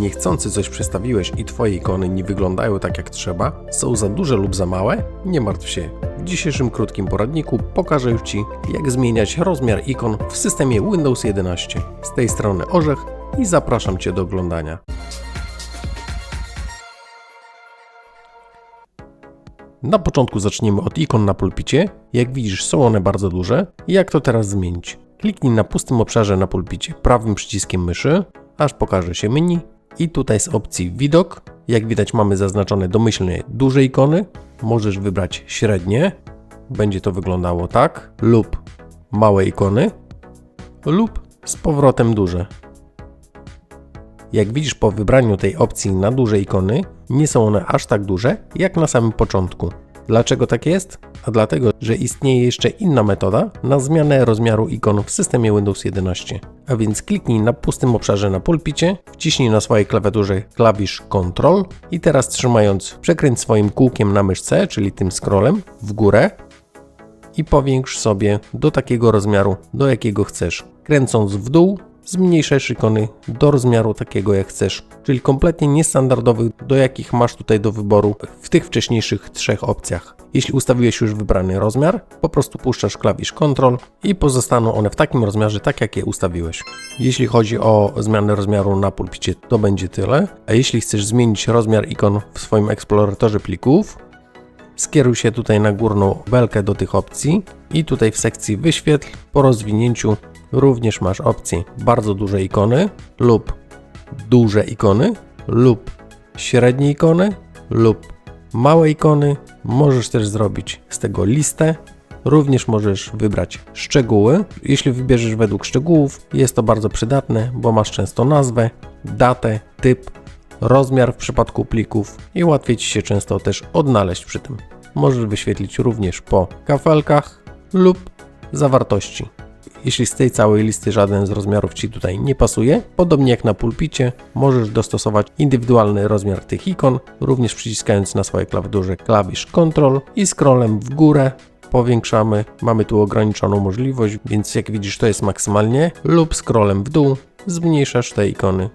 niechcący coś przestawiłeś i Twoje ikony nie wyglądają tak jak trzeba, są za duże lub za małe? Nie martw się. W dzisiejszym krótkim poradniku pokażę Ci, jak zmieniać rozmiar ikon w systemie Windows 11. Z tej strony Orzech i zapraszam Cię do oglądania. Na początku zaczniemy od ikon na pulpicie. Jak widzisz, są one bardzo duże. Jak to teraz zmienić? Kliknij na pustym obszarze na pulpicie prawym przyciskiem myszy, aż pokaże się menu. I tutaj z opcji widok, jak widać mamy zaznaczone domyślnie duże ikony. Możesz wybrać średnie, będzie to wyglądało tak, lub małe ikony, lub z powrotem duże. Jak widzisz po wybraniu tej opcji na duże ikony, nie są one aż tak duże jak na samym początku. Dlaczego tak jest? A dlatego, że istnieje jeszcze inna metoda na zmianę rozmiaru ikon w systemie Windows 11. A więc kliknij na pustym obszarze na pulpicie, wciśnij na swojej klawiaturze klawisz Ctrl i teraz trzymając przekręć swoim kółkiem na myszce, czyli tym scrollem w górę i powiększ sobie do takiego rozmiaru, do jakiego chcesz. Kręcąc w dół, zmniejszasz ikony do rozmiaru takiego jak chcesz, czyli kompletnie niestandardowych, do jakich masz tutaj do wyboru w tych wcześniejszych trzech opcjach. Jeśli ustawiłeś już wybrany rozmiar, po prostu puszczasz klawisz Ctrl i pozostaną one w takim rozmiarze, tak jak je ustawiłeś. Jeśli chodzi o zmianę rozmiaru na pulpicie, to będzie tyle. A jeśli chcesz zmienić rozmiar ikon w swoim eksploratorze plików, skieruj się tutaj na górną belkę do tych opcji i tutaj w sekcji wyświetl po rozwinięciu również masz opcję bardzo duże ikony lub duże ikony lub średnie ikony lub małe ikony. Możesz też zrobić z tego listę. Również możesz wybrać szczegóły. Jeśli wybierzesz według szczegółów, jest to bardzo przydatne, bo masz często nazwę, datę, typ, rozmiar w przypadku plików i łatwiej Ci się często też odnaleźć przy tym. Możesz wyświetlić również po kafelkach lub zawartości. Jeśli z tej całej listy żaden z rozmiarów Ci tutaj nie pasuje, podobnie jak na pulpicie, możesz dostosować indywidualny rozmiar tych ikon, również przyciskając na swojej klawiaturze klawisz Ctrl i scrollem w górę powiększamy. Mamy tu ograniczoną możliwość, więc jak widzisz to jest maksymalnie, lub scrollem w dół zmniejszasz te ikony.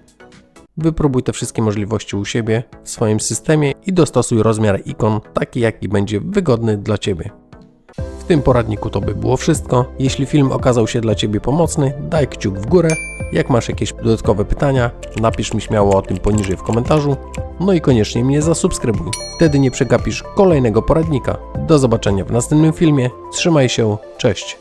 Wypróbuj te wszystkie możliwości u siebie w swoim systemie i dostosuj rozmiar ikon taki, jaki będzie wygodny dla Ciebie. W tym poradniku to by było wszystko. Jeśli film okazał się dla Ciebie pomocny, daj kciuk w górę. Jak masz jakieś dodatkowe pytania, napisz mi śmiało o tym poniżej w komentarzu. No i koniecznie mnie zasubskrybuj. Wtedy nie przegapisz kolejnego poradnika. Do zobaczenia w następnym filmie. Trzymaj się, cześć.